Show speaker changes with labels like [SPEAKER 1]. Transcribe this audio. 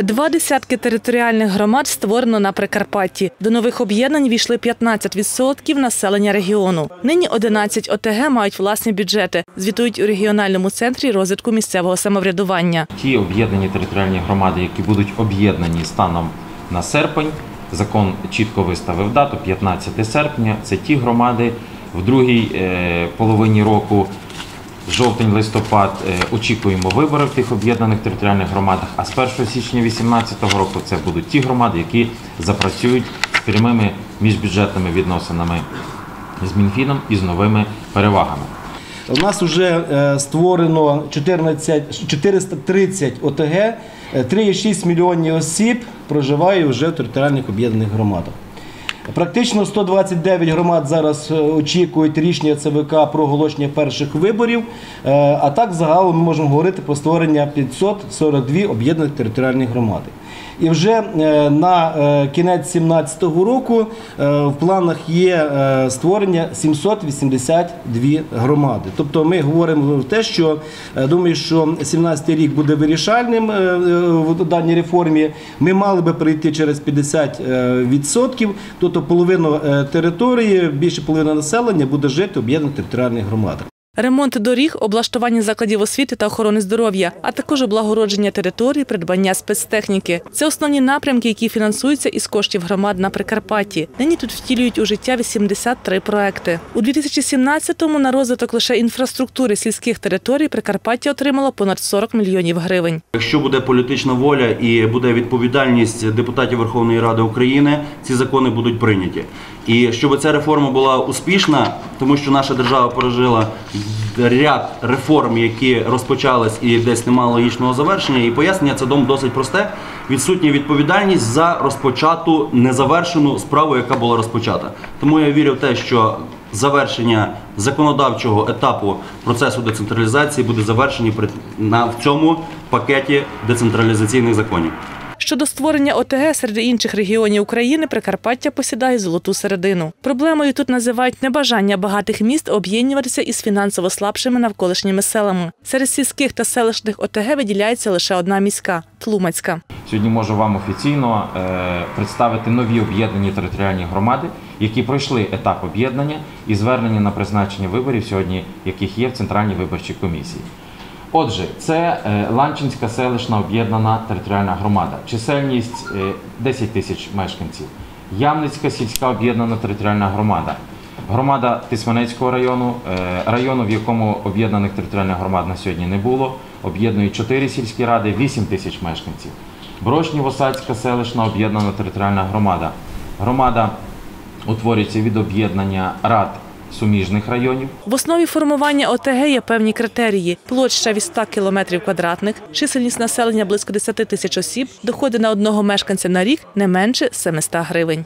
[SPEAKER 1] Два десятки територіальних громад створено на Прикарпатті. До нових об'єднань війшли 15% населення регіону. Нині 11 ОТГ мають власні бюджети, звітують у регіональному центрі розвитку місцевого самоврядування.
[SPEAKER 2] Ті об'єднані територіальні громади, які будуть об'єднані станом на серпень, закон чітко виставив дату 15 серпня. Це ті громади в другій е, половині року. Жовтень-листопад е, очікуємо вибори в тих об'єднаних територіальних громадах. А з 1 січня 2018 року це будуть ті громади, які запрацюють з прямими міжбюджетними відносинами з Мінфіном і з новими перевагами.
[SPEAKER 3] У нас вже е, створено 14, 430 ОТГ, е, 3,6 мільйонів осіб проживає вже в територіальних об'єднаних громадах. Практично 129 громад зараз е, очікують рішення ЦВК про оголошення перших виборів. Е, А так загалом ми можемо говорити про створення 542 об'єднаних територіальних громади. І вже е, на е, кінець 2017 року е, в планах є створення 782 громади. Тобто ми говоримо про те, що думаю, що 2017 рік буде вирішальним в даній реформі. Ми мали би прийти через 50%, тобто половину території, більше половини населення буде жити в об'єднаних територіальних громадах.
[SPEAKER 1] Ремонт доріг, облаштування закладів освіти та охорони здоров'я, а також облагородження територій, придбання спецтехніки. Це основні напрямки, які фінансуються із коштів громад на Прикарпатті. Нині тут втілюють у життя 83 проекти. У 2017-му на розвиток лише інфраструктури сільських територій Прикарпаття отримало понад 40 мільйонів гривень.
[SPEAKER 4] Якщо буде політична воля і буде відповідальність депутатів Верховної Ради України, ці закони будуть прийняті. І щоб ця реформа була успішна, тому що наша держава пережила ряд реформ, які розпочались і десь немає логічного завершення. І пояснення це дом досить просте. Відсутня відповідальність за розпочату незавершену справу, яка була розпочата. Тому я вірю в те, що завершення законодавчого етапу процесу децентралізації буде завершені на в цьому пакеті децентралізаційних законів.
[SPEAKER 1] Щодо створення ОТГ серед інших регіонів України, Прикарпаття посідає золоту середину. Проблемою тут називають небажання багатих міст об'єднуватися із фінансово слабшими навколишніми селами. Серед сільських та селищних ОТГ виділяється лише одна міська Тлумацька.
[SPEAKER 2] Сьогодні можу вам офіційно е, представити нові об'єднані територіальні громади, які пройшли етап об'єднання і звернення на призначення виборів сьогодні, яких є в Центральній виборчій комісії. Отже, це е, Ланчинська селищна об'єднана територіальна громада. Чисельність е, 10 тисяч мешканців. Ямницька сільська об'єднана територіальна громада. Громада Тисманецького району, е, району, в якому об'єднаних територіальних громад на сьогодні не було, об'єднують 4 сільські ради, 8 тисяч мешканців. Брошнєво-Садська селищна об'єднана територіальна громада. Громада утворюється від об'єднання рад суміжних районів.
[SPEAKER 1] В основі формування ОТГ є певні критерії: площа від 100 кілометрів квадратних, чисельність населення близько 10 тисяч осіб, доходи на одного мешканця на рік не менше 700 гривень.